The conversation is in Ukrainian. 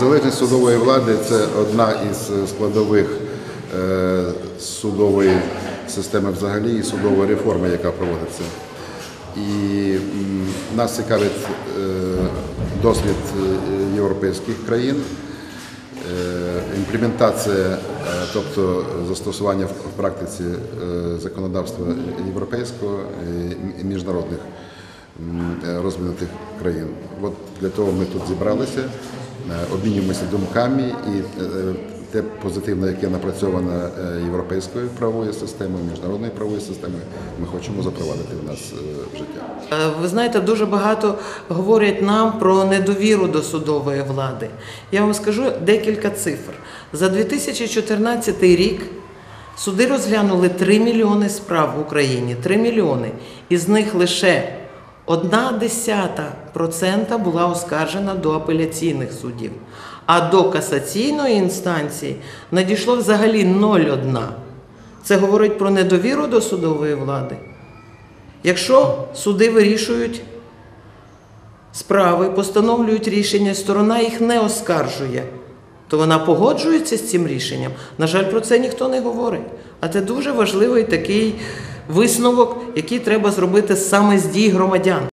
Незалежність судової влади це одна із складових е, судової системи взагалі і судової реформи, яка проводиться. І нас цікавить е, досвід е, європейських країн, е, імплементація, е, тобто застосування в практиці е, законодавства європейського і міжнародних е, розвинутих країн. От для того ми тут зібралися, е, обмінюємося думками і е, те позитивне, яке напрацьовано е, європейською правовою системою, міжнародною правовою системою, ми хочемо запровадити в нас е, в життя. Е, Ви знаєте, дуже багато говорять нам про недовіру до судової влади. Я вам скажу декілька цифр. За 2014 рік суди розглянули 3 мільйони справ в Україні. 3 мільйони. Із них лише одна десята процента була оскаржена до апеляційних судів. А до касаційної інстанції надійшло взагалі 0,1. Це говорить про недовіру до судової влади. Якщо суди вирішують справи, постановлюють рішення, сторона їх не оскаржує, то вона погоджується з цим рішенням. На жаль, про це ніхто не говорить. А це дуже важливий такий висновок, який треба зробити саме з дій громадян.